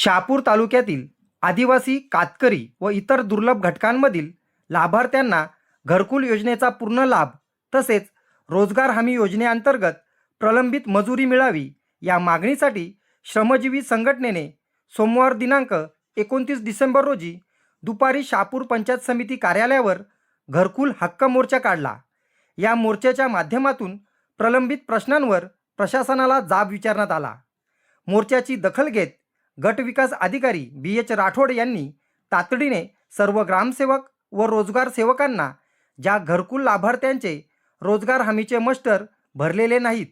शहापूर तालुक्यातील आदिवासी कातकरी व इतर दुर्लभ घटकांमधील लाभार्थ्यांना घरकुल योजनेचा पूर्ण लाभ तसेच रोजगार हमी योजनेअंतर्गत प्रलंबित मजुरी मिळावी या मागणीसाठी श्रमजीवी संघटनेने सोमवार दिनांक एकोणतीस डिसेंबर रोजी दुपारी शहापूर पंचायत समिती कार्यालयावर घरकुल हक्क मोर्चा काढला. या मोर्चाच्या माध्यमातून प्रलंबित प्रश्नांवर प्रशासनाला जाब विचारण्यात आला. मोर्चाची दखल घेत गट विकास अधिकारी बी एच राठोड यांनी तातडीने सर्व ग्रामसेवक व रोजगार सेवकांना ज्या घरकुल लाभार्थ्यांचे रोजगार हमीचे मस्टर भरलेले नाहीत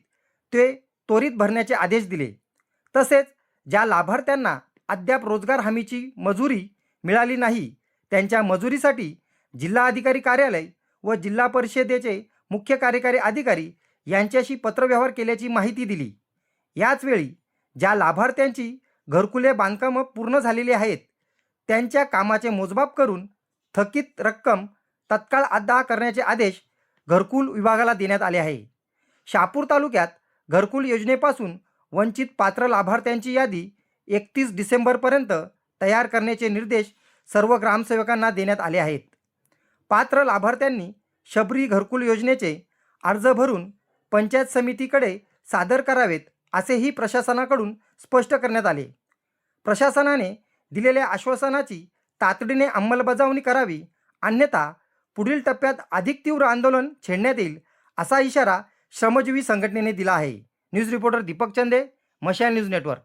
ते त्वरित भरण्याचे आदेश दिले. तसेच ज्या लाभार्थ्यांना अद्याप रोजगार हमीची मजुरी मिळाली नाही त्यांच्या मजुरीसाठी जिल्हा अधिकारी कार्यालय व जिल्हा परिषदेचे मुख्य कार्यकारी अधिकारी यांच्याशी पत्रव्यवहार केल्याची माहिती दिली. याचवेळी ज्या लाभार्थ्यांची घरकुले बांधकामं पूर्ण झालेली आहेत. त्यांच्या कामाचे मोजमाप करून थकीत रक्कम तत्काळ अदा करण्याचे आदेश घरकुल विभागाला देण्यात आले आहे. शहापूर तालुक्यात घरकुल योजनेपासून वंचित पात्र लाभार्थ्यांची यादी एकतीस डिसेंबरपर्यंत तयार करण्याचे निर्देश सर्व ग्रामसेवकांना देण्यात आले आहेत. पात्र लाभार्थ्यांनी शबरी घरकुल योजनेचे अर्ज भरून पंचायत समितीकडे सादर करावेत असेही प्रशासनाकडून स्पष्ट करण्यात आले. प्रशासनाने दिलेल्या आश्वासनाची तातडीने अंमलबजावणी करावी अन्यथा पुढील टप्प्यात अधिक तीव्र आंदोलन छेडण्यात येईल असा इशारा श्रमजीवी संघटनेने दिला आहे. न्यूज रिपोर्टर दीपक चंदे मशाल न्यूज नेटवर्क.